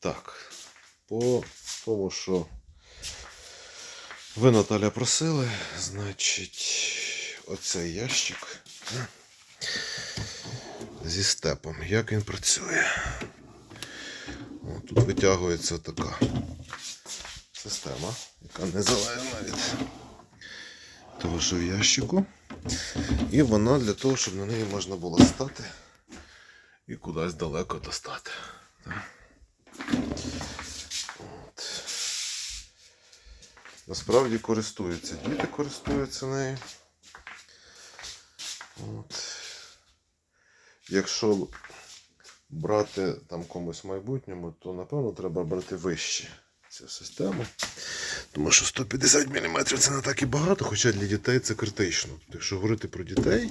Так, по тому, що ви Наталя просили, значить, оцей ящик зі степом. Як він працює? О, тут витягується така система, яка незалежна від того, що в ящику. І вона для того, щоб на неї можна було стати і кудись далеко достати. Так. Насправді користуються. Діти користуються нею. От. Якщо брати там комусь в майбутньому, то напевно треба брати вище цю систему. Тому що 150 мм це не так і багато, хоча для дітей це критично. Якщо говорити про дітей,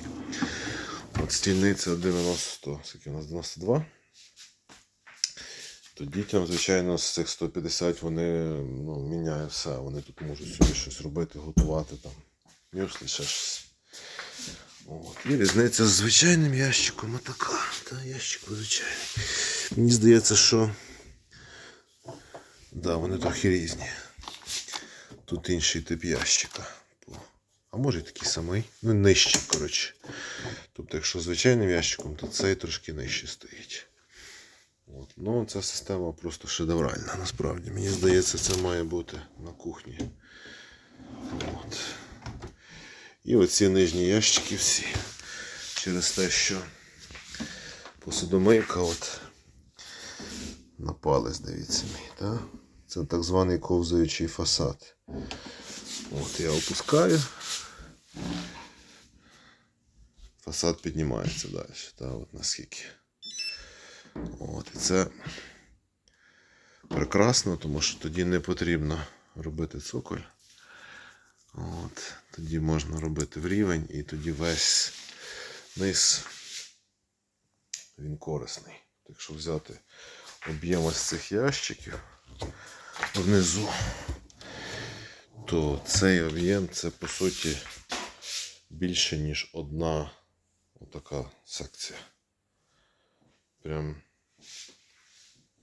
от стільниця 90, скільки у нас 92, то дітям, звичайно, з цих 150 вони ну, міняють все. Вони тут можуть собі щось робити, готувати там. Мюслі, ще щось. От. І різниця з звичайним ящиком отака. Та ящик звичайний. Мені здається, що. Да, вони трохи різні. Тут інший тип ящика. А може такий самий. Ну, нижчий, коротше. Тобто, якщо звичайним ящиком, то цей трошки нижче стоїть. От. Ну, ця система просто шедевральна, насправді. Мені здається, це має бути на кухні. От. І оці нижні ящики всі. Через те, що посудомийка от на палець, дивіться мій. Так? Це так званий ковзаючий фасад. От я опускаю. Фасад піднімається далі. Та, от наскільки. От, і це прекрасно, тому що тоді не потрібно робити цоколь. От, тоді можна робити в рівень і тоді весь низ він корисний. Якщо взяти об'єм ось цих ящиків внизу, то цей об'єм це по суті більше, ніж одна отака секція. Прям,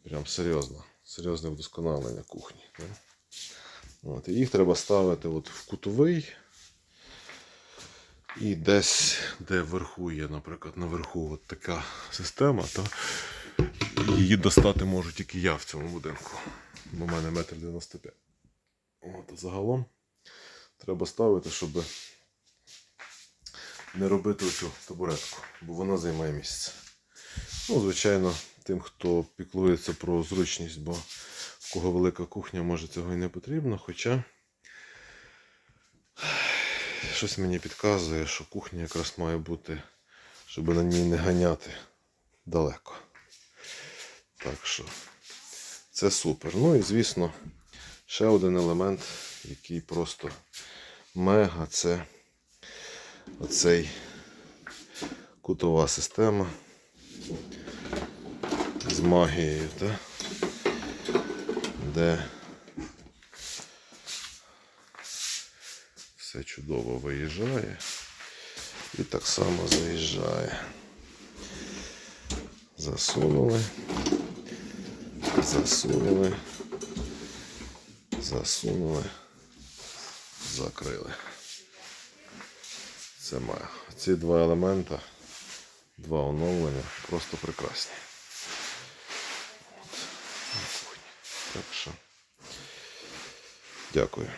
прям серйозно. Серйозне вдосконалення кухні. Да? От, і їх треба ставити от в кутовий. І десь, де вверху є, наприклад, наверху от така система, то її достати можу тільки я в цьому будинку. Бо в мене метр 95. От, загалом треба ставити, щоб не робити оцю табуретку, бо вона займає місце. Ну, звичайно, тим, хто піклується про зручність, бо в кого велика кухня, може цього і не потрібно. Хоча щось мені підказує, що кухня якраз має бути, щоб на ній не ганяти далеко. Так що це супер. Ну і звісно, ще один елемент, який просто мега, це оцей кутова система магією, та? де все чудово виїжджає і так само заїжджає. Засунули, засунули, засунули, закрили. Це має. Ці два елемента, два оновлення просто прекрасні. От, на кухні. Так що, дякую.